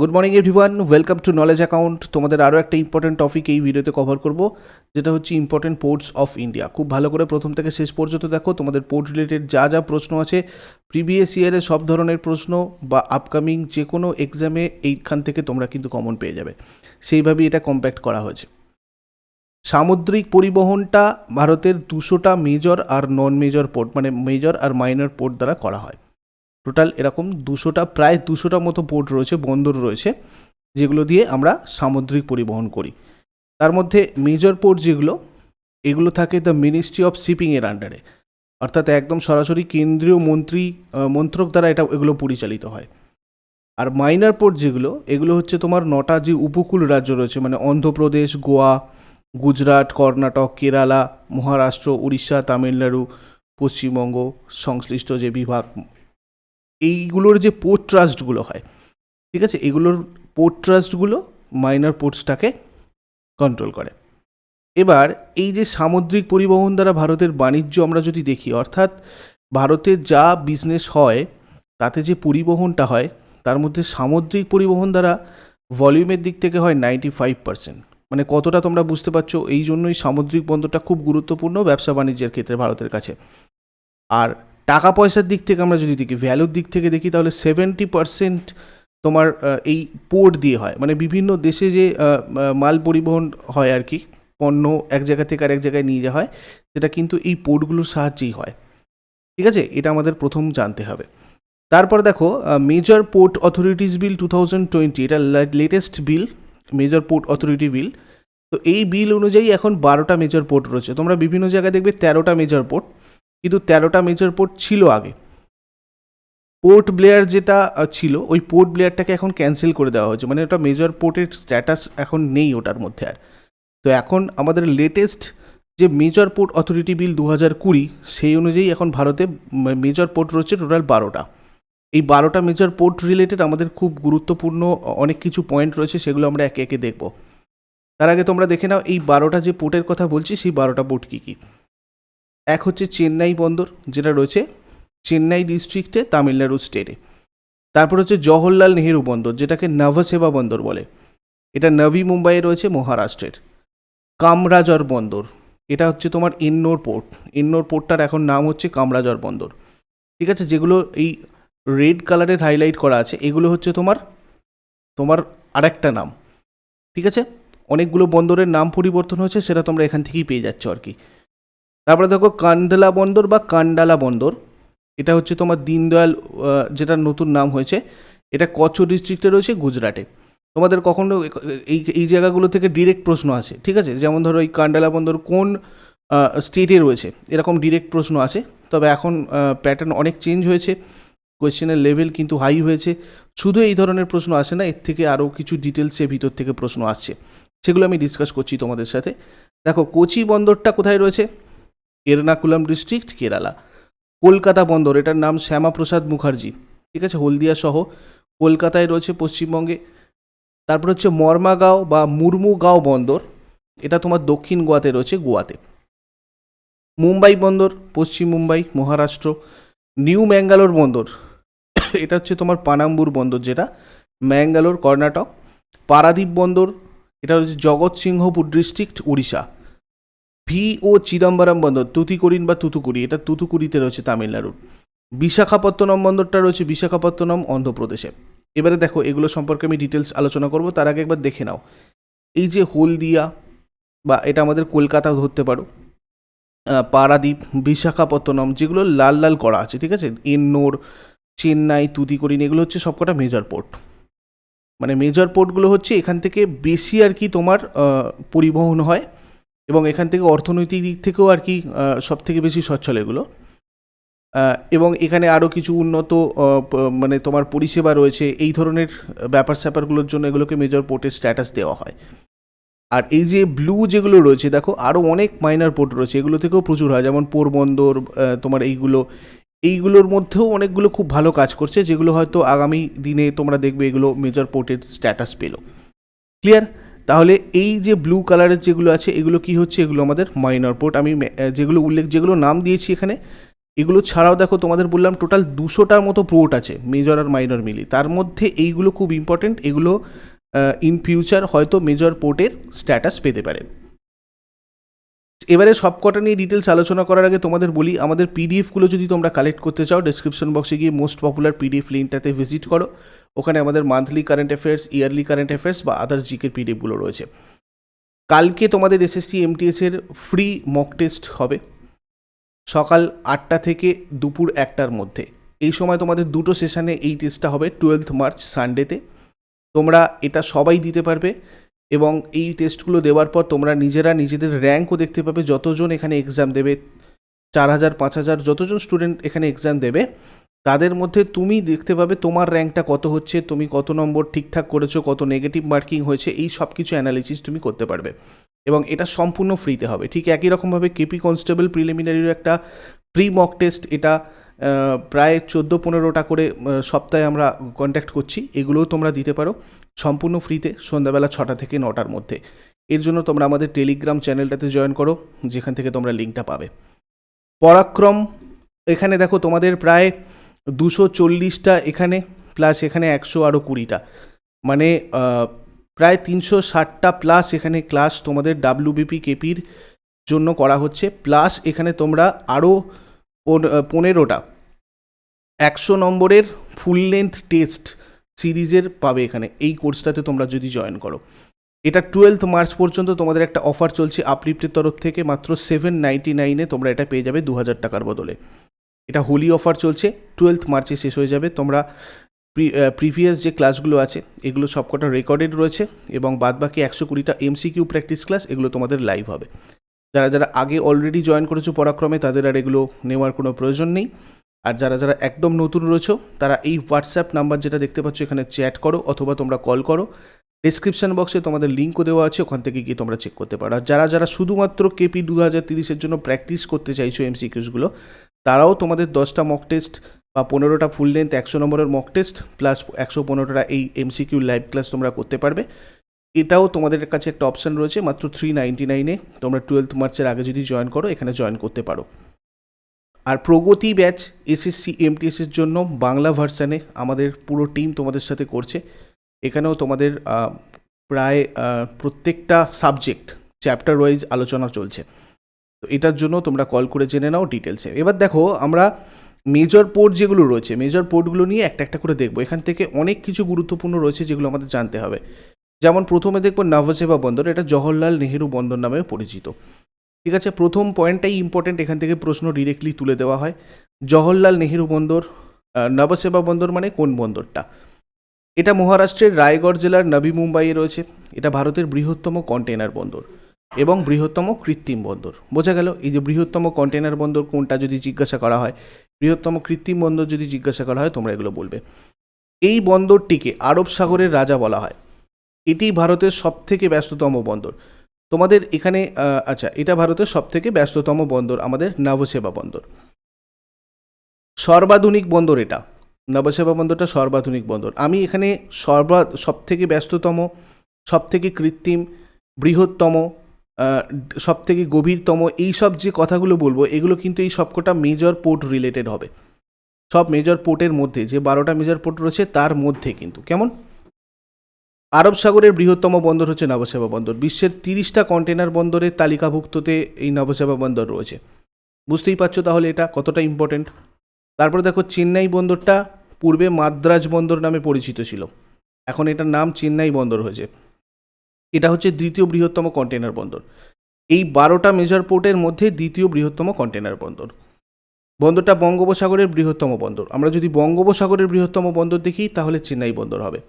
Good morning everyone welcome to knowledge account তোমাদের আরও একটা ইম্পর্টেন্ট টপিক এই ভিডিওতে কভার করব, যেটা হচ্ছে ইম্পর্টেন্ট পোর্টস অফ ইন্ডিয়া খুব ভালো করে প্রথম থেকে শেষ পর্যন্ত দেখো, তোমাদের পোর্ট রিলেটেড যা যা প্রশ্ন আছে প্রিভিয়াস ইয়ারে সব ধরনের প্রশ্ন বা আপকামিং যে কোনো এক্সামে এইখান থেকে তোমরা কিন্তু কমন পেয়ে যাবে। সেইভাবেই এটা কম্প্যাক্ট করা হয়েছে। সামুদ্রিক পরিবহনটা ভারতের দুশোটা মেজর আর নন মেজর পোর্ট মানে মেজর আর মাইনর পোর্ট দ্বারা করা হয়। টোটাল এরকম দুশোটা, প্রায় দুশোটা মতো পোর্ট রয়েছে, বন্দর রয়েছে, যেগুলো দিয়ে আমরা সামুদ্রিক পরিবহন করি। তার মধ্যে মেজর পোর্ট যেগুলো, এগুলো থাকে দ্য মিনিস্ট্রি অফ শিপিংয়ের আন্ডারে অর্থাৎ একদম সরাসরি কেন্দ্রীয় মন্ত্রী মন্ত্রক দ্বারা এটা, এগুলো পরিচালিত হয়। আর মাইনার পোর্ট যেগুলো, এগুলো হচ্ছে তোমার নটা যে উপকূল রাজ্য রয়েছে মানে অন্ধ্রপ্রদেশ, গোয়া, গুজরাট, কর্ণাটক, কেরালা, মহারাষ্ট্র, উড়িষ্যা, তামিলনাড়ু, পশ্চিমবঙ্গ, সংশ্লিষ্ট যে বিভাগ এইগুলোর যে পোর্ট ট্রাস্টগুলো হয়, ঠিক আছে? এগুলোর পোর্ট ট্রাস্টগুলো মাইনার পোর্টসটাকে কন্ট্রোল করে। এবার এই যে সামুদ্রিক পরিবহন দ্বারা ভারতের বাণিজ্য আমরা যদি দেখি, অর্থাৎ ভারতের যা বিজনেস হয়, তাতে যে পরিবহনটা হয়, তার মধ্যে সামুদ্রিক পরিবহন দ্বারা ভলিউমের দিক থেকে হয় নাইনটি ফাইভ পার্সেন্ট মানে কতটা তোমরা বুঝতে পারছ? এই জন্যই সামুদ্রিক বন্দরটা খুব গুরুত্বপূর্ণ ব্যবসা বাণিজ্যের ক্ষেত্রে ভারতের কাছে। আর টাকা পয়সার দিক থেকে আমরা যদি দেখি ভ্যালুর দিক থেকে দেখি, তাহলে সেভেন্টি পার্সেন্ট তোমার এই পোর্ট দিয়ে হয়। মানে বিভিন্ন দেশে যে মাল পরিবহন হয় আর কি, পণ্য এক জায়গা থেকে আরেক জায়গায় নিয়ে যাওয়া হয়, সেটা কিন্তু এই পোর্টগুলোর সাহায্যেই হয়। ঠিক আছে? এটা আমাদের প্রথম জানতে হবে। তারপর দেখো major port authorities bill two thousand twenty এটা latest bill major port authority bill তো এই বিল অনুযায়ী এখন বারোটা মেজর পোর্ট রয়েছে। তোমরা বিভিন্ন জায়গায় দেখবে তেরোটা মেজর পোর্ট কিন্তু তেরোটা মেজর পোর্ট ছিল আগে। পোর্ট ব্লেয়ার যেটা ছিল, ওই পোর্ট ব্লেয়ারটাকে এখন ক্যান্সেল করে দেওয়া হয়েছে। মানে ওটা মেজর পোর্টের স্ট্যাটাস এখন নেই ওটার মধ্যে আর। তো এখন আমাদের লেটেস্ট যে মেজর পোর্ট অথরিটি বিল দু হাজার কুড়ি, সেই অনুযায়ী এখন ভারতে মেজর পোর্ট রয়েছে টোটাল বারোটা। এই বারোটা মেজর পোর্ট রিলেটেড আমাদের খুব গুরুত্বপূর্ণ অনেক কিছু পয়েন্ট রয়েছে, সেগুলো আমরা একে একে দেখব। তার আগে তোমরা দেখে নাও, এই বারোটা যে পোর্টের কথা বলছি, সেই বারোটা পোর্ট কী কী? এক হচ্ছে চেন্নাই বন্দর, যেটা রয়েছে চেন্নাই ডিস্ট্রিক্টে তামিলনাড়ু স্টেটে তারপর হচ্ছে জওহরলাল নেহেরু বন্দর, যেটাকে নভসেবা বন্দর বলে। এটা নভি মুম্বাইয়ে রয়েছে মহারাষ্ট্রের। কামরাজর বন্দর, এটা হচ্ছে তোমার ইন্নোর পোর্ট ইন্নোর পোর্টটার এখন নাম হচ্ছে কামরাজর বন্দর। ঠিক আছে, যেগুলো এই রেড কালারের হাইলাইট করা আছে, এগুলো হচ্ছে তোমার তোমার আরেকটা নাম। ঠিক আছে? অনেকগুলো বন্দরের নাম পরিবর্তন হয়েছে, সেটা তোমরা এখান থেকেই পেয়ে যাচ্ছ আর কি। তারপরে দেখো কান্ডলা বন্দর বা কান্ডালা বন্দর। এটা হচ্ছে তোমার দীনদয়াল যেটা নতুন নাম হয়েছে। এটা কচ্ছ ডিস্ট্রিক্টে রয়েছে, গুজরাটে। তোমাদের কখনো এই এই জায়গাগুলো থেকে ডিরেক্ট প্রশ্ন আসে, ঠিক আছে? যেমন ধরো এই কান্ডালা বন্দর কোন স্টেটে রয়েছে, এরকম ডিরেক্ট প্রশ্ন আসে। তবে এখন প্যাটার্ন অনেক চেঞ্জ হয়েছে। কোয়েশ্চেনের লেভেল কিন্তু হাই হয়েছে। শুধু এই ধরনের প্রশ্ন আসে না, এর থেকে আরও কিছু ডিটেলসে ভিতর থেকে প্রশ্ন আসছে। সেগুলো আমি ডিসকাস করছি তোমাদের সাথে। দেখো, কোচি বন্দরটা কোথায় রয়েছে? এরনাকুলাম ডিস্ট্রিক্ট কেরালা। কলকাতা বন্দর, এটার নাম শ্যামাপ্রসাদ মুখার্জি। ঠিক আছে? হলদিয়া সহ কলকাতায় রয়েছে পশ্চিমবঙ্গে। তারপর হচ্ছে মর্মাগাঁও বা মুর্মুগাঁও বন্দর। এটা তোমার দক্ষিণ গোয়াতে রয়েছে গোয়াতে। মুম্বাই বন্দর, পশ্চিম মুম্বাই, মহারাষ্ট্র। নিউ ম্যাঙ্গালোর বন্দর। এটা হচ্ছে তোমার পানাম্বুর বন্দর যেটা। ম্যাঙ্গালোর, কর্ণাটক। পারাদ্বীপ বন্দর। এটা হচ্ছে Jagatsinghpur district, Orissa. V O Chidambaram বন্দর তুতিকোরিন বা তুতুকুড়ি, এটা তুতুকুড়িতে রয়েছে তামিলনাড়ুর। বিশাখাপত্তনম বন্দরটা রয়েছে বিশাখাপত্তনম অন্ধ্রপ্রদেশে। এবারে দেখো, এগুলো সম্পর্কে আমি ডিটেলস আলোচনা করব, তার আগে একবার দেখে নাও। এই যে হলদিয়া, বা এটা আমাদের কলকাতাও ধরতে পারো। পারাদ্বীপ, বিশাখাপত্তনম, যেগুলো লাল লাল করা আছে, ঠিক আছে? এন্নোর চেন্নাই তুতিকোরিন এগুলো হচ্ছে সবকটা মেজর পোর্ট মানে মেজর পোর্টগুলো হচ্ছে এখান থেকে বেশি আর কি তোমার পরিবহন হয়। এবং এখান থেকে অর্থনৈতিক দিক থেকেও আর কি সব থেকে বেশি সচ্ছল এগুলো। এবং এখানে আরও কিছু উন্নত মানে তোমার পরিষেবা রয়েছে, এই ধরনের ব্যাপার স্যাপারগুলোর জন্য এগুলোকে মেজর পোর্টের স্ট্যাটাস দেওয়া হয়। আর এই যে ব্লু যেগুলো রয়েছে, দেখো আরও অনেক মাইনার পোর্ট রয়েছে, এগুলো থেকেও প্রচুর হয়। যেমন পোরবন্দর তোমার এইগুলো, এইগুলোর মধ্যেও অনেকগুলো খুব ভালো কাজ করছে, যেগুলো হয়তো আগামী দিনে তোমরা দেখবে এগুলো মেজর পোর্টের স্ট্যাটাস পেল। ক্লিয়ার তাহলে এই যে ব্লু কালারের যেগুলো আছে, এগুলো কি হচ্ছে? এগুলো আমাদের মাইনর পোর্ট আমি যেগুলো উল্লেখ যেগুলো নাম দিয়েছি এখানে, এগুলো ছাড়াও দেখো তোমাদের বললাম টোটাল দুশোটার মতো পোর্ট আছে মেজর আর মাইনর মিলি তার মধ্যে এইগুলো খুব ইম্পর্টেন্ট এগুলো ইন ফিউচার হয়তো মেজর পোর্টের স্ট্যাটাস পেতে পারে। এবারে সব কটা নিয়ে ডিটেলস আলোচনা করার আগে তোমাদের বলি, আমাদের পিডিএফগুলো যদি তোমরা কালেক্ট করতে চাও ডেসক্রিপশন বক্সে গিয়ে মোস্ট পপুলার পিডিএফ লিঙ্কটাতে ভিজিট করো। ওখানে আমাদের monthly current affairs yearly current affairs বা আদার্স জিকের পিডিএফগুলো রয়েছে। কালকে তোমাদের এসএসসি এমটিএসের ফ্রি মক টেস্ট হবে। সকাল আটটা থেকে দুপুর একটার মধ্যে। এই সময় তোমাদের দুটো সেশানে এই টেস্টটা হবে টুয়েলথ মার্চ সানডেতে তোমরা এটা সবাই দিতে পারবে এবং এই টেস্টগুলো দেওয়ার পর তোমরা নিজেরা নিজেদের র্যাঙ্কও দেখতে পাবে। যতজন এখানে এক্সাম দেবে, চার হাজার, পাঁচ হাজার, যতজন স্টুডেন্ট এখানে এক্সাম দেবে তাদের মধ্যে তুমি দেখতে পাবে তোমার র্যাঙ্কটা কত হচ্ছে, তুমি কত নম্বর ঠিকঠাক করেছ, কত নেগেটিভ মার্কিং হয়েছে, এই সব কিছু অ্যানালিসিস তুমি করতে পারবে। এবং এটা সম্পূর্ণ ফ্রিতে হবে। ঠিক একই রকমভাবে কেপি কনস্টেবল প্রিলিমিনারিরও একটা প্রি মক টেস্ট এটা প্রায় চোদ্দ পনেরোটা করে সপ্তাহে আমরা কন্ট্যাক্ট করছি। এগুলোও তোমরা দিতে পারো। সম্পূর্ণ ফ্রিতে সন্ধ্যাবেলা ছটা থেকে নটার মধ্যে। এর জন্য তোমরা আমাদের টেলিগ্রাম চ্যানেলটাতে জয়েন করো, যেখান থেকে তোমরা লিঙ্কটা পাবে। পরাক্রম, এখানে দেখো তোমাদের প্রায় দুশো চল্লিশটা এখানে প্লাস এখানে একশো আরও কুড়িটা। মানে প্রায় তিনশো ষাটটা প্লাস এখানে ক্লাস তোমাদের ডাব্লিউবিপি কেপির জন্য করা হচ্ছে। প্লাস এখানে তোমরা আরও পনেরোটা, একশো নম্বরের ফুল লেন্থ টেস্ট সিরিজের পাবে এখানে। এই কোর্সটাতে তোমরা যদি জয়েন করো। এটা টুয়েলথ মার্চ পর্যন্ত তোমাদের একটা অফার চলছে আপলিফ্টের তরফ থেকে, মাত্র সেভেন নাইনটি নাইনে তোমরা এটা পেয়ে যাবে দু হাজার টাকার বদলে। এটা হোলি অফার চলছে টুয়েলথ মার্চে শেষ হয়ে যাবে। তোমরা প্রিভিয়াস যে ক্লাসগুলো আছে, এগুলো সবকটা রেকর্ডেড রয়েছে এবং বাদবাকি একশো কুড়িটা এমসিকিউ প্র্যাকটিস ক্লাস এগুলো তোমাদের লাইভ হবে। যারা যারা আগে অলরেডি জয়েন করেছ পরাক্রমে, তাদের আর এগুলো নেওয়ার কোনো প্রয়োজন নেই। আর যারা যারা একদম নতুন রয়েছো, তারা এই হোয়াটসঅ্যাপ নাম্বার যেটা দেখতে পাচ্ছ, এখানে চ্যাট করো অথবা তোমরা কল করো। ডিসক্রিপশন বক্সে তোমাদের লিঙ্কও দেওয়া আছে, ওখান থেকে গিয়ে তোমরা চেক করতে পারো। আর যারা যারা শুধুমাত্র কেপি দু হাজার তিরিশের জন্য প্র্যাকটিস করতে চাইছো এমসিকিউসগুলো তারাও তোমাদের দশটা মক টেস্ট বা পনেরোটা ফুল লেন্থ একশো নম্বরের মক টেস্ট প্লাস একশো পনেরোটা এই এমসিকিউ লাইভ ক্লাস তোমরা করতে পারবে। এটাও তোমাদের কাছে একটা অপশান রয়েছে, মাত্র থ্রি নাইনটি নাইনে তোমরা টুয়েলথ মার্চের আগে যদি জয়েন করো, এখানে জয়েন করতে পারো। আর প্রগতি ব্যাচ এসএসসি এমটিএসের জন্য বাংলা ভার্সানে আমাদের পুরো টিম তোমাদের সাথে করছে। এখানেও তোমাদের প্রায় প্রত্যেকটা সাবজেক্ট চ্যাপ্টার ওয়াইজ আলোচনা চলছে। তো এটার জন্য তোমরা কল করে জেনে নাও ডিটেলসে এবার দেখো, আমরা মেজর পোর্ট যেগুলো রয়েছে মেজর পোর্টগুলো নিয়ে একটা একটা করে দেখব। এখান থেকে অনেক কিছু গুরুত্বপূর্ণ রয়েছে যেগুলো আমাদের জানতে হবে। যেমন প্রথমে দেখব নভসেবা বন্দর, এটা জওহরলাল নেহেরু বন্দর নামে পরিচিত। ঠিক আছে, প্রথম পয়েন্টটাই ইম্পর্টেন্ট এখান থেকে প্রশ্ন ডিরেক্টলি তুলে দেওয়া হয়। জওহরলাল নেহেরু বন্দর নবসেবা বন্দর মানে কোন বন্দরটা? এটা মহারাষ্ট্রের রায়গড় জেলার নবী মুম্বাইয়ে রয়েছে। এটা ভারতের বৃহত্তম কন্টেনার বন্দর। এবং বৃহত্তম কৃত্রিম বন্দর। বোঝা গেল, এই যে বৃহত্তম কন্টেনার বন্দর কোনটা যদি জিজ্ঞাসা করা হয়, বৃহত্তম কৃত্রিম বন্দর যদি জিজ্ঞাসা করা হয়, তোমরা এগুলো বলবে। এই বন্দরটিকে আরব সাগরের রাজা বলা হয়। এটি ভারতের সবথেকে ব্যস্ততম বন্দর। তোমাদের এখানে আচ্ছা এটা ভারতের সবথেকে ব্যস্ততম বন্দর, আমাদের নবসেবা বন্দর। সর্বাধুনিক বন্দর এটা। নবসেবা বন্দরটা সর্বাধুনিক বন্দর। আমি এখানে সর্বা, সবথেকে ব্যস্ততম, সবথেকে কৃত্রিম, বৃহত্তম সবথেকে গভীরতম এই সব যে কথাগুলো বলব, এগুলো কিন্তু এই সবকটা মেজর পোর্ট রিলেটেড হবে। সব মেজর পোর্টের মধ্যে, যে বারোটা মেজর পোর্ট রয়েছে তার মধ্যে কিন্তু। কেমন? আরব সাগরের বৃহত্তম বন্দর হচ্ছে নবসেবা বন্দর। বিশ্বের তিরিশটা কন্টেনার বন্দরের তালিকাভুক্ততে এই নবসেবা বন্দর রয়েছে। বুঝতেই পারছ তাহলে এটা কতটা ইম্পর্টেন্ট তারপরে দেখো, চেন্নাই বন্দরটা পূর্বে মাদ্রাজ বন্দর নামে পরিচিত ছিল। এখন এটার নাম চেন্নাই বন্দর হয়েছে। এটা হচ্ছে দ্বিতীয় বৃহত্তম কন্টেনার বন্দর। এই বারোটা মেজর পোর্টের মধ্যে দ্বিতীয় বৃহত্তম কন্টেনার বন্দর। বন্দরটা বঙ্গোপসাগরের বৃহত্তম বন্দর। আমরা যদি বঙ্গোপসাগরের বৃহত্তম বন্দর দেখি, তাহলে চেন্নাই বন্দর হবে।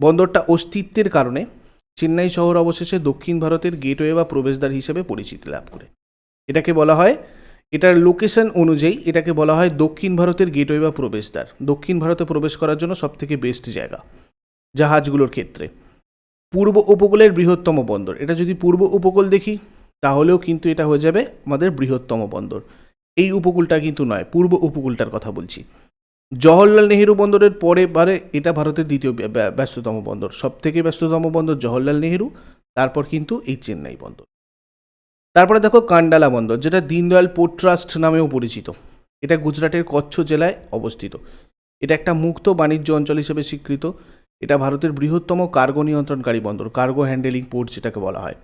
বন্দরটা অস্তিত্বের কারণে চেন্নাই শহর অবশেষে দক্ষিণ ভারতের গেটওয়ে বা প্রবেশদ্বার হিসেবে পরিচিতি লাভ করে। এটাকে বলা হয়, এটার লোকেশন অনুযায়ী এটাকে বলা হয় দক্ষিণ ভারতের গেটওয়ে বা প্রবেশদ্বার। দক্ষিণ ভারতে প্রবেশ করার জন্য সবথেকে বেস্ট জায়গা, জাহাজগুলোর ক্ষেত্রে। পূর্ব উপকূলের বৃহত্তম বন্দর। এটা যদি পূর্ব উপকূল দেখি, তাহলেও কিন্তু এটা হয়ে যাবে আমাদের বৃহত্তম বন্দর। এই উপকূলটা কিন্তু নয়, পূর্ব উপকূলটার কথা বলছি। জওহরলাল নেহেরু বন্দরের পরে বারে এটা ভারতের দ্বিতীয় ব্য- ব্য- ব্যস্ততম বন্দর। সব থেকে ব্যস্ততম বন্দর জওহরলাল নেহেরু, তারপর কিন্তু এই চেন্নাই বন্দর। তারপরে দেখো কান্ডালা বন্দর, যেটা দীনদয়াল পোর্ট ট্রাস্ট নামেও পরিচিত। এটা গুজরাটের কচ্ছ জেলায় অবস্থিত। এটা একটা মুক্ত বাণিজ্য অঞ্চল হিসেবে স্বীকৃত। এটা ভারতের বৃহত্তম কার্গো নিয়ন্ত্রণকারী বন্দর, কার্গো হ্যান্ডেলিং পোর্ট যেটাকে বলা হয়।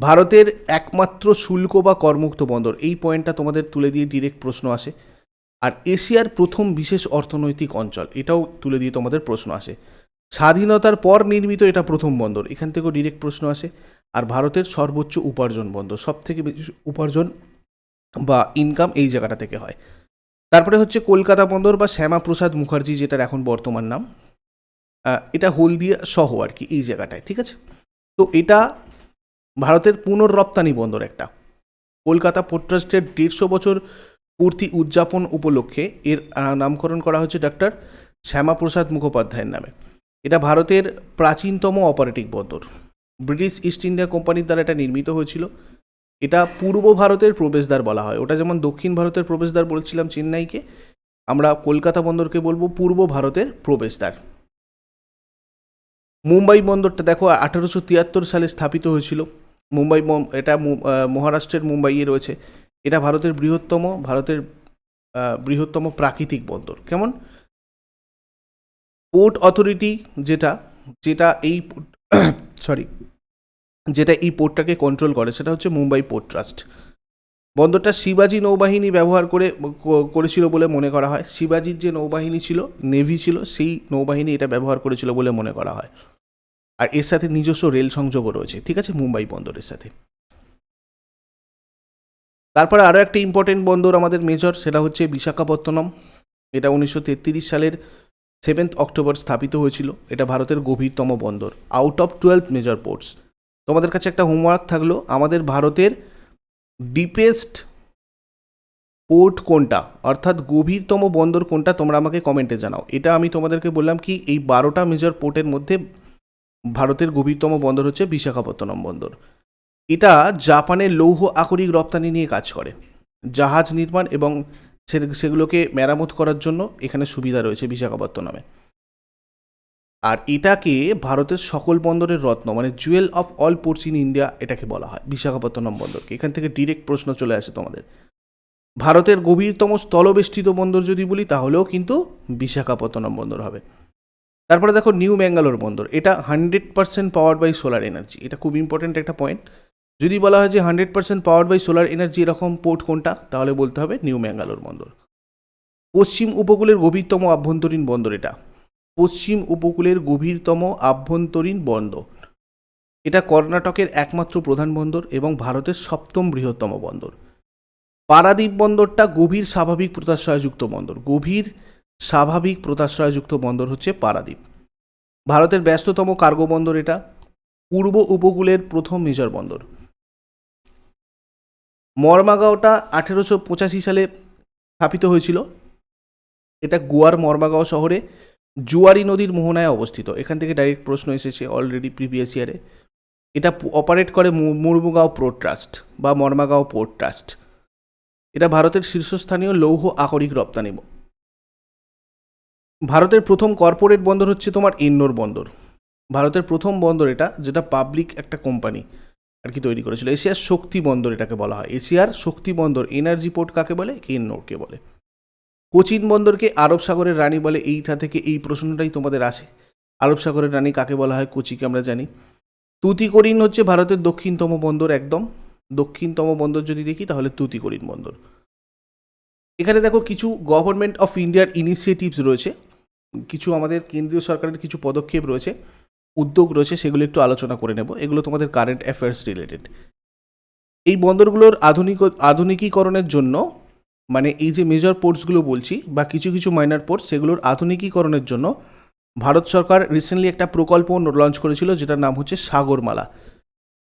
ভারতের একমাত্র শুল্ক বা করমুক্ত বন্দর, এই পয়েন্টটা তোমাদের তুলে দিয়ে ডিরেক্ট প্রশ্ন আসে। আর এশিয়ার প্রথম বিশেষ অর্থনৈতিক অঞ্চল, এটাও তুলে দিয়ে তোমাদের প্রশ্ন আসে। স্বাধীনতার পর নির্মিত এটা প্রথম বন্দর, এখান থেকেও ডিরেক্ট প্রশ্ন আসে। আর ভারতের সর্বোচ্চ উপার্জন বন্দর সব থেকে বেশি উপার্জন বা ইনকাম এই জায়গাটা থেকে হয়। তারপরে হচ্ছে কলকাতা বন্দর বা শ্যামাপ্রসাদ মুখার্জি যেটার এখন বর্তমান নাম। এটা হলদিয়া সহ আর কি এই জায়গাটায়, ঠিক আছে? তো এটা ভারতের পুনর্রপ্তানি বন্দর একটা। কলকাতা পোর্ট ট্রাস্টের দেড়শো বছর পূর্তি উদযাপন উপলক্ষে এর নামকরণ করা হয়েছে ডক্টর শ্যামাপ্রসাদ মুখোপাধ্যায়ের নামে। এটা ভারতের প্রাচীনতম অপারেটিং বন্দর। ব্রিটিশ ইস্ট ইন্ডিয়া কোম্পানির দ্বারা এটা নির্মিত হয়েছিল। এটা পূর্ব ভারতের প্রবেশদ্বার বলা হয়। ওটা যেমন দক্ষিণ ভারতের প্রবেশদ্বার বলছিলাম চেন্নাইকে, আমরা কলকাতা বন্দরকে বলব পূর্ব ভারতের প্রবেশদ্বার। মুম্বাই বন্দরটা দেখো, আঠারোশো তিয়াত্তর সালে স্থাপিত হয়েছিল। মুম্বাই এটা মহারাষ্ট্রের মুম্বাইয়ে রয়েছে। এটা ভারতের বৃহত্তম ভারতের বৃহত্তম প্রাকৃতিক বন্দর। কেমন? পোর্ট অথরিটি যেটা যেটা এই সরি যেটা এই পোর্টটাকে কন্ট্রোল করে, সেটা হচ্ছে মুম্বাই পোর্ট ট্রাস্ট। বন্দরটা শিবাজি নৌবাহিনী ব্যবহার করে করেছিল বলে মনে করা হয়। শিবাজির যে নৌবাহিনী ছিল, নেভি ছিল, সেই নৌবাহিনী এটা ব্যবহার করেছিল বলে মনে করা হয়। আর এর সাথে নিজস্ব রেল সংযোগও রয়েছে, ঠিক আছে? মুম্বাই বন্দরের সাথে। তারপরে আরও একটা ইম্পর্টেন্ট বন্দর আমাদের মেজর সেটা হচ্ছে বিশাখাপত্তনম। এটা উনিশশো তেত্রিশ সালের সেভেন্থ অক্টোবর স্থাপিত হয়েছিল। এটা ভারতের গভীরতম বন্দর out of twelve major ports তোমাদের কাছে একটা হোমওয়ার্ক থাকল, আমাদের ভারতের ডিপেস্ট পোর্ট কোনটা? অর্থাৎ গভীরতম বন্দর কোনটা, তোমরা আমাকে কমেন্টে জানাও। এটা আমি তোমাদেরকে বললাম কি, এই বারোটা মেজর পোর্টের মধ্যে ভারতের গভীরতম বন্দর হচ্ছে বিশাখাপত্তনম বন্দর। এটা জাপানের লৌহ আকরিক রপ্তানি নিয়ে কাজ করে। জাহাজ নির্মাণ এবং সেগুলোকে মেরামত করার জন্য এখানে সুবিধা রয়েছে বিশাখাপত্তনমে। আর এটাকে ভারতের সকল বন্দরের রত্ন মানে jewel of all ports in India এটাকে বলা হয়, বিশাখাপত্তনম বন্দরকে। এখান থেকে ডিরেক্ট প্রশ্ন চলে আসে তোমাদের। ভারতের গভীরতম স্থলবেষ্টিত বন্দর যদি বলি তাহলেও কিন্তু বিশাখাপত্তনম বন্দর হবে। তারপরে দেখো নিউ ম্যাঙ্গালোর বন্দর, এটা hundred percent power by solar energy এটা খুব ইম্পর্ট্যান্ট একটা পয়েন্ট যদি বলা হয় যে hundred percent power by solar energy এরকম পোর্ট কোনটা, তাহলে বলতে হবে নিউ ম্যাঙ্গালোর বন্দর। পশ্চিম উপকূলের গভীরতম আভ্যন্তরীণ বন্দর এটা। পশ্চিম উপকূলের গভীরতম আভ্যন্তরীণ বন্দর। এটা কর্ণাটকের একমাত্র প্রধান বন্দর এবং ভারতের সপ্তম বৃহত্তম বন্দর। পারাদ্বীপ বন্দরটা গভীর স্বাভাবিক প্রতাশ্রয়যুক্ত বন্দর। গভীর স্বাভাবিক প্রতাশ্রয়যুক্ত বন্দর হচ্ছে পারাদ্বীপ। ভারতের ব্যস্ততম কার্গো বন্দর এটা, পূর্ব উপকূলের প্রথম মেজর বন্দর। মর্মাগাঁওটা আঠেরোশো পঁচাশি সালে স্থাপিত হয়েছিল। এটা গোয়ার মর্মাগাঁও শহরে, জুয়ারি নদীর মোহনায় অবস্থিত। এখান থেকে ডাইরেক্ট প্রশ্ন এসেছে অলরেডি প্রিভিয়াস ইয়ারে এটা অপারেট করে মুরমুগাঁও পোর্ট ট্রাস্ট বা মর্মাগাঁও পোর্ট ট্রাস্ট এটা ভারতের শীর্ষস্থানীয় লৌহ আকরিক রপ্তানি ভারতের প্রথম কর্পোরেট বন্দর হচ্ছে তোমার এন্নোর বন্দর। ভারতের প্রথম বন্দর এটা, যেটা পাবলিক একটা কোম্পানি আর কি তৈরি করেছিল। এশিয়ার শক্তি বন্দর এটাকে বলা হয়। এশিয়ার শক্তি বন্দর এনার্জি পোর্ট কাকে বলে? এন্নোরকে বলে। কোচিন বন্দরকে আরব সাগরের রানী বলে। এইটা থেকে এই প্রশ্নটাই তোমাদের আসে। আরব সাগরের রানী কাকে বলা হয়? কোচিকে আমরা জানি। তুতিকোরিন হচ্ছে ভারতের দক্ষিণতম বন্দর একদম। দক্ষিণতম বন্দর যদি দেখি, তাহলে তুতিকোরিন বন্দর। এখানে দেখো কিছু গভর্নমেন্ট অফ ইন্ডিয়ার ইনিশিয়েটিভস রয়েছে। কিছু আমাদের কেন্দ্রীয় সরকারের কিছু পদক্ষেপ রয়েছে, উদ্যোগ রয়েছে, সেগুলো একটু আলোচনা করে নেব। এগুলো তোমাদের কারেন্ট অ্যাফেয়ার্স রিলেটেড এই বন্দরগুলোর আধুনিক, আধুনিকীকরণের জন্য মানে এই যে মেজর পোর্টসগুলো বলছি, বা কিছু কিছু মাইনার পোর্টস সেগুলোর আধুনিকীকরণের জন্য ভারত সরকার রিসেন্টলি একটা প্রকল্প লঞ্চ করেছিল, যেটার নাম হচ্ছে সাগরমালা।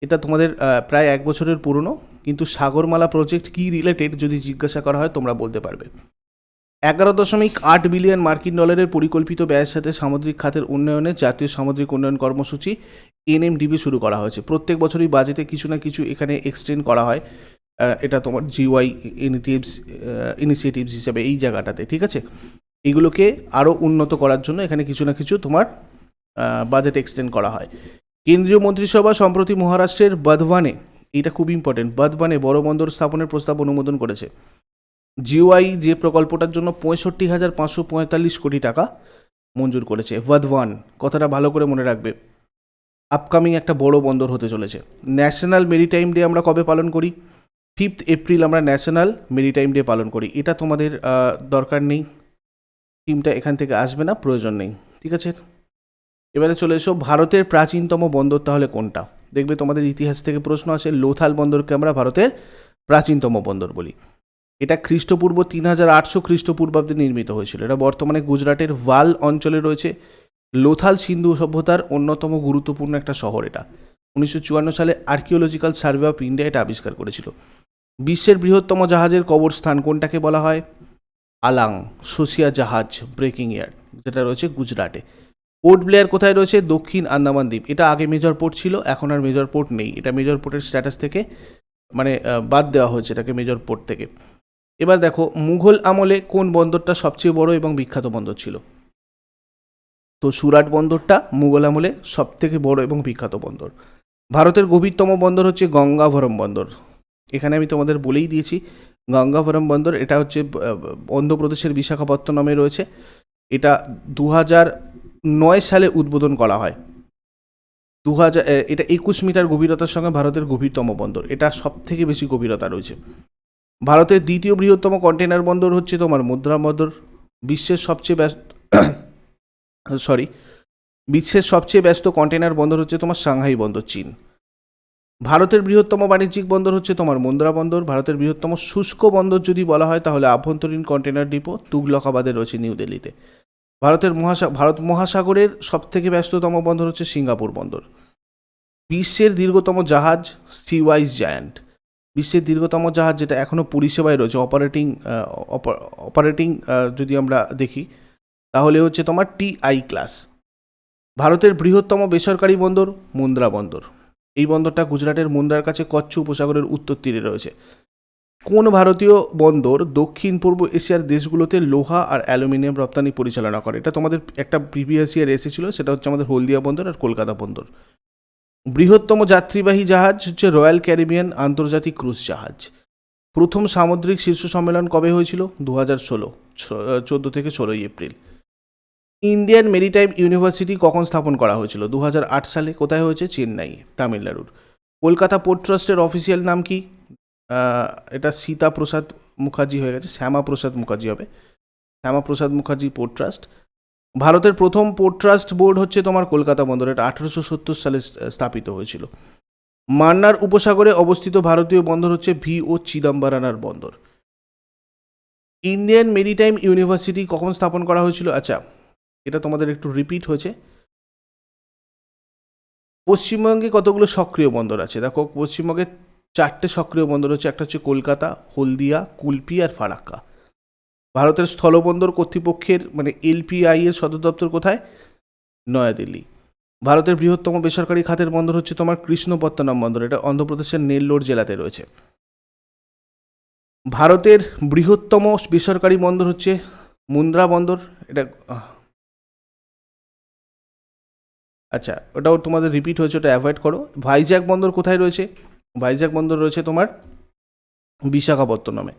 এটা তোমাদের প্রায় এক বছরের পুরনো, কিন্তু সাগরমালা প্রজেক্ট কি রিলেটেড যদি জিজ্ঞাসা করা হয়, তোমরা বলতে পারবে। এগারো দশমিক আট বিলিয়ন মার্কিন ডলারের পরিকল্পিত ব্যয়ের সাথে সামুদ্রিক খাতের উন্নয়নে জাতীয় সামুদ্রিক উন্নয়ন কর্মসূচি এনএমডিবি শুরু করা হয়েছে। প্রত্যেক বছরই বাজেটে কিছু না কিছু এখানে এক্সটেন্ড করা হয়। এটা তোমার জিওয়াই ইনিটিভস ইনিশিয়েটিভস হিসাবে এই জায়গাটাতে, ঠিক আছে? এগুলোকে আরও উন্নত করার জন্য এখানে কিছু না কিছু তোমার বাজেট এক্সটেন্ড করা হয়। কেন্দ্রীয় মন্ত্রিসভা সম্প্রতি মহারাষ্ট্রের বধওয়ানে এটা খুব ইম্পর্টেন্ট বধওয়ানে বড় বন্দর স্থাপনের প্রস্তাব অনুমোদন করেছে। জিওআই যে প্রকল্পটার জন্য পঁয়ষট্টি হাজার পাঁচশো পঁয়তাল্লিশ কোটি টাকা মঞ্জুর করেছে ওয়ান কথাটা ভালো করে মনে রাখবে। আপকামিং একটা বড় বন্দর হতে চলেছে। ন্যাশনাল মেরিটাইম ডে আমরা কবে পালন করি? ফিফথ এপ্রিল আমরা ন্যাশনাল মেরিটাইম ডে পালন করি। এটা তোমাদের দরকার নেই। টিমটা এখান থেকে আসবে না, প্রয়োজন নেই। ঠিক আছে? এবারে চলে এসো, ভারতের প্রাচীনতম বন্দর তাহলে কোনটা? দেখবে তোমাদের ইতিহাস থেকে প্রশ্ন আসে, লোথাল বন্দরকে আমরা ভারতের প্রাচীনতম বন্দর বলি। এটা খ্রিস্টপূর্ব তিন হাজার আটশো খ্রিস্টপূর্বাব্দে নির্মিত হয়েছিল। এটা বর্তমানে গুজরাটের ওয়াল অঞ্চলে রয়েছে। লোথাল সিন্ধু সভ্যতার অন্যতম গুরুত্বপূর্ণ একটা শহর এটা। উনিশশো চুয়ান্ন সালে আর্কিওলজিক্যাল সার্ভে অফ ইন্ডিয়া এটা আবিষ্কার করেছিল। বিশ্বের বৃহত্তম জাহাজের কবরস্থান কোনটাকে বলা হয়? আলাং সোসিয়া জাহাজ ব্রেকিং ইয়ার্ড, যেটা রয়েছে গুজরাটে। পোর্ট ব্লেয়ার কোথায় রয়েছে? দক্ষিণ আন্দামান দ্বীপ। এটা আগে মেজর পোর্ট ছিল, এখন আর মেজর পোর্ট নেই। এটা মেজর পোর্টের স্ট্যাটাস থেকে মানে বাদ দেওয়া হয়েছে এটাকে মেজর পোর্ট থেকে। এবার দেখো, মুঘল আমলে কোন বন্দরটা সবচেয়ে বড় এবং বিখ্যাত বন্দর ছিল? তো সুরাট বন্দরটা মুঘল আমলে সব থেকে বড় এবং বিখ্যাত বন্দর। ভারতের গভীরতম বন্দর হচ্ছে গঙ্গাভরম বন্দর। এখানে আমি তোমাদের বলেই দিয়েছি, গঙ্গাভরম বন্দর, এটা হচ্ছে অন্ধ্রপ্রদেশের বিশাখাপত্তনমে রয়েছে। এটা দু নয় সালে উদ্বোধন করা হয়। দু হাজার এটা একুশ মিটার গভীরতার সঙ্গে ভারতের গভীরতম বন্দর। এটা সব থেকে বেশি গভীরতা রয়েছে। ভারতের দ্বিতীয় বৃহত্তম কন্টেনার বন্দর হচ্ছে তোমার মুদ্রা বন্দর। বিশ্বের সবচেয়ে ব্যস্ত সরি বিশ্বের সবচেয়ে ব্যস্ত কন্টেনার বন্দর হচ্ছে তোমার সাংহাই বন্দর, চীন। ভারতের বৃহত্তম বাণিজ্যিক বন্দর হচ্ছে তোমার মুন্দ্রা বন্দর। ভারতের বৃহত্তম শুষ্ক বন্দর যদি বলা হয়, তাহলে আভ্যন্তরীণ কন্টেনার ডিপো তুগলকাবাদে রয়েছে নিউ দিল্লিতে। ভারতের মহাসা, ভারত মহাসাগরের সবথেকে ব্যস্ততম বন্দর হচ্ছে সিঙ্গাপুর বন্দর। বিশ্বের দীর্ঘতম জাহাজ সিওয়াইজ জায়ান্ট বিশ্বের দীর্ঘতম জাহাজ যেটা এখনও পরিষেবায় রয়েছে অপারেটিং অপারেটিং যদি আমরা দেখি, তাহলে হচ্ছে তোমার টিআই ক্লাস ভারতের বৃহত্তম বেসরকারি বন্দর মুন্দ্রা বন্দর। এই বন্দরটা গুজরাটের মুন্দ্রার কাছে কচ্ছ উপসাগরের উত্তর তীরে রয়েছে। কোন ভারতীয় বন্দর দক্ষিণ পূর্ব এশিয়ার দেশগুলোতে লোহা আর অ্যালুমিনিয়াম রপ্তানি পরিচালনা করে? এটা তোমাদের একটা প্রিভিয়াস ইয়ার এসেছিল, সেটা হচ্ছে আমাদের হলদিয়া বন্দর আর কলকাতা বন্দর। বৃহত্তম যাত্রীবাহী জাহাজ হচ্ছে রয়্যাল ক্যারিবিয়ান আন্তর্জাতিক ক্রুজ জাহাজ। প্রথম সামুদ্রিক শীর্ষ সম্মেলন কবে হয়েছিল? দু হাজার ষোলো চোদ্দ থেকে ষোলোই এপ্রিল। ইন্ডিয়ান মেরিটাইম ইউনিভার্সিটি কখন স্থাপন করা হয়েছিল? দু সালে কোথায় হয়েছে? চেন্নাই, তামিলনাড়ুর। কলকাতা পোর্ট ট্রাস্টের অফিসিয়াল নাম কি? এটা সীতা প্রসাদ মুখার্জি হয়ে গেছে শ্যামা প্রসাদ মুখার্জি হবে। Shyama Prasad Mukherjee port trust. ভারতের প্রথম পোর্ট ট্রাস্ট বোর্ড হচ্ছে তোমার কলকাতা বন্দর, এটা আঠারোশো সত্তর সালে স্থাপিত হয়েছিল। মান্নার উপসাগরে অবস্থিত ভারতীয় বন্দর হচ্ছে ভি ও চিদম্বরানার বন্দর। ইন্ডিয়ান মেরিটাইম ইউনিভার্সিটি কখন স্থাপন করা হয়েছিল? আচ্ছা এটা তোমাদের একটু রিপিট হয়েছে। পশ্চিমবঙ্গে কতগুলো সক্রিয় বন্দর আছে? দেখো, পশ্চিমবঙ্গে চারটে সক্রিয় বন্দর হচ্ছে, একটা হচ্ছে কলকাতা, হলদিয়া, কুলপি আর ফারাক্কা। ভারতের স্থলবন্দর কর্তৃপক্ষের মানে এলপিআই এর সদর দপ্তর কোথায়? নয়াদিল্লি। ভারতের বৃহত্তম বেসরকারি খাতের বন্দর হচ্ছে তোমার কৃষ্ণপত্তনম বন্দর। এটা অন্ধ্রপ্রদেশের নেল্লোর জেলাতে রয়েছে। ভারতের বৃহত্তম বেসরকারি বন্দর হচ্ছে মুন্দ্রা বন্দর। এটা আচ্ছা ওটাও তোমাদের রিপিট হয়েছে, ওটা অ্যাভয়েড করো। ভাইজ্যাক বন্দর কোথায় রয়েছে? ভাইজ্যাক বন্দর রয়েছে তোমার বিশাখাপত্তনমে।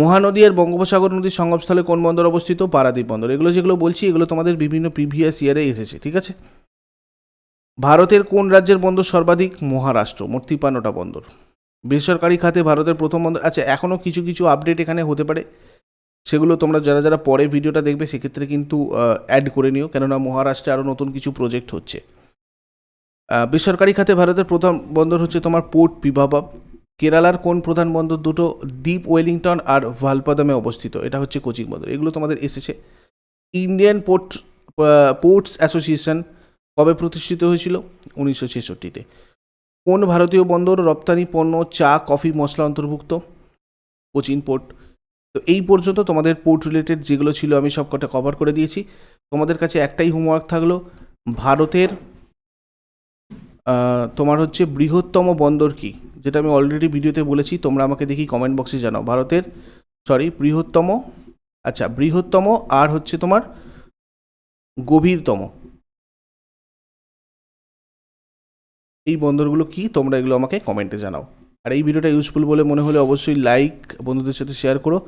মহানদী আর বঙ্গোপসাগর নদীর সঙ্গমস্থলে কোন বন্দর অবস্থিত? পারাদ্বীপ বন্দর। এগুলো যেগুলো বলছি, এগুলো তোমাদের বিভিন্ন প্রিভিয়াস ইয়ারে এসেছে, ঠিক আছে? ভারতের কোন রাজ্যের বন্দর সর্বাধিক? মহারাষ্ট্র মোট তিপ্পান্নটা বন্দর। বেসরকারি খাতে ভারতের প্রথম বন্দর আচ্ছা এখনও কিছু কিছু আপডেট এখানে হতে পারে। সেগুলো তোমরা যারা যারা পরে ভিডিওটা দেখবে, সেক্ষেত্রে কিন্তু অ্যাড করে নিও, কেননা মহারাষ্ট্রে আরও নতুন কিছু প্রজেক্ট হচ্ছে। বেসরকারি খাতে ভারতের প্রথম বন্দর হচ্ছে তোমার পোর্ট পিভাবাব কেরালার কোন প্রধান বন্দর দুটো দ্বীপ, ওয়েলিংটন আর ভালপাদামে অবস্থিত? এটা হচ্ছে কোচিং বন্দর। এগুলো তোমাদের এসেছে। ইন্ডিয়ান পোর্ট পোর্টস অ্যাসোসিয়েশন কবে প্রতিষ্ঠিত হয়েছিল? উনিশশো ছেষট্টিতে। কোন ভারতীয় বন্দর রপ্তানি পণ্য, চা, কফি, মশলা অন্তর্ভুক্ত? কোচিন পোর্ট। তো এই পর্যন্ত তোমাদের পোর্ট রিলেটেড যেগুলো ছিল আমি সব কটা কভার করে দিয়েছি। তোমাদের কাছে একটাই হোমওয়ার্ক থাকল, ভারতের তোমার হচ্ছে বৃহত্তম বন্দর কি? যেটা আমি অলরেডি ভিডিওতে বলেছি, তোমরা আমাকে দেখি কমেন্ট বক্সে জানাও। ভারতের সরি বৃহত্তম আচ্ছা বৃহত্তম আর হচ্ছে তোমার গভীরতম। এই বন্দরগুলো কি? তোমরা এগুলো আমাকে কমেন্টে জানাও। আর এই ভিডিওটা ইউজফুল বলে মনে হলে অবশ্যই লাইক বন্ধুদের সাথে শেয়ার করো।